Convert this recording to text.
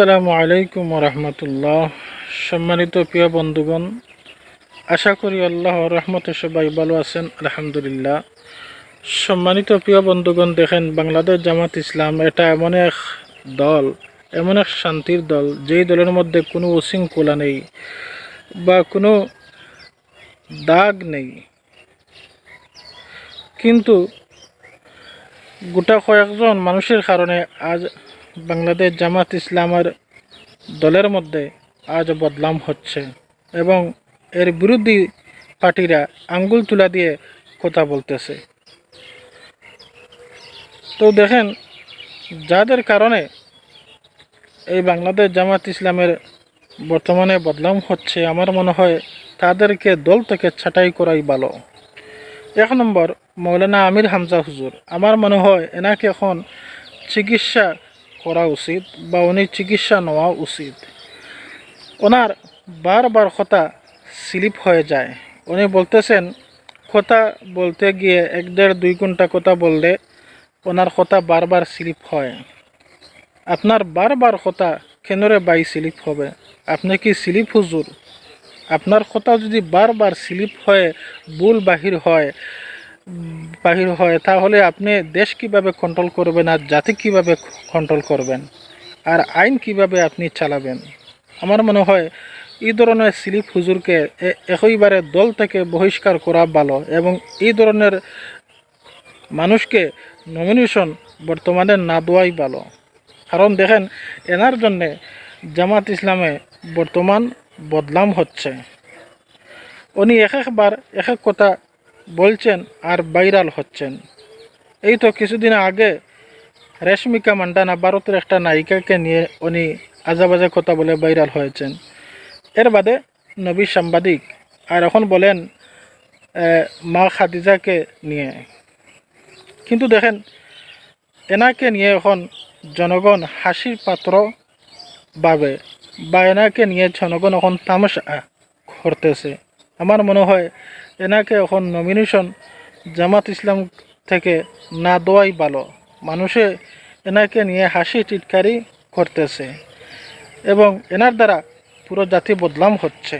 আসসালামু আলাইকুম রহমতুল্লাহ। সম্মানিত প্রিয় বন্ধুগণ, আশা করি আল্লাহ রহমতে সবাই ভালো আছেন, আলহামদুলিল্লাহ। সম্মানিত প্রিয় বন্ধুগণ, দেখেন বাংলাদেশ জামাত ইসলাম এটা এমন এক দল, এমন এক শান্তির দল, যেই দলের মধ্যে কোনো উশৃঙ্খলা নেই বা কোনো দাগ নেই। কিন্তু গোটা কয়েকজন মানুষের কারণে আজ বাংলাদেশ জামাত ইসলামের দলের মধ্যে আজ বদলাম হচ্ছে এবং এর বিরোধী পার্টিরা আঙ্গুল তুলা দিয়ে কথা বলতেছে। তো দেখেন, যাদের কারণে এই বাংলাদেশ জামাত ইসলামের বর্তমানে বদলাম হচ্ছে, আমার মনে হয় তাদেরকে দল থেকে ছাঁটাই করাই ভালো। এক নম্বর, মৌলানা আমির হামজা হুজুর। আমার মনে হয় এনাকে এখন চিকিৎসা করা উচিত বা উনি চিকিৎসা নেওয়া উচিত। ওনার বারবার কথা স্লিপ হয়ে যায়। উনি বলতেছেন কথা বলতে গিয়ে এক দেড় দুই ঘণ্টা কথা বললে ওনার কথা বারবার স্লিপ হয়। আপনার বারবার কথা কেনরে বাই স্লিপ হবে? আপনি কি স্লিপ হুজুর আপনার কথা যদি বারবার স্লিপ হয়ে, ভুল বাহির হয় বাহির হয়, তাহলে আপনি দেশ কীভাবে কন্ট্রোল করবেন আর জাতি কীভাবে কন্ট্রোল করবেন? আর আইন কীভাবে আপনি চালাবেন? আমার মনে হয়, এই ধরনের স্লিপ হুজুরকে একইবারে দল থেকে বহিষ্কার করা ভালো এবং এই ধরনের মানুষকে নমিনেশন বর্তমানে না দেওয়াই ভালো। কারণ দেখেন, এনার জন্যে জামাত ইসলামে বর্তমান বদলাম হচ্ছে। উনি এক একবার এক এক কথা বলছেন আর ভাইরাল হচ্ছেন। এই তো কিছুদিন আগে রেশমিকা মান্ডানা ভারতের একটা নায়িকাকে নিয়ে উনি আজাবাজে কথা বলে ভাইরাল হয়েছেন। এর বাদে নবী সাংবাদিক আর এখন বলেন মা খাদিজাকে নিয়ে। কিন্তু দেখেন, এনাকে নিয়ে এখন জনগণ হাসির পাত্র ভাবে বা এনাকে নিয়ে জনগণ এখন তামাশা করতেছে। আমার মনে হয় এনাকে এখন নমিনেশন জামাত ইসলাম থেকে না দেওয়াই ভালো। মানুষে এনাকে নিয়ে হাসি টিটকারি করতেছে এবং এনার দ্বারা পুরো জাতি বদলাম হচ্ছে।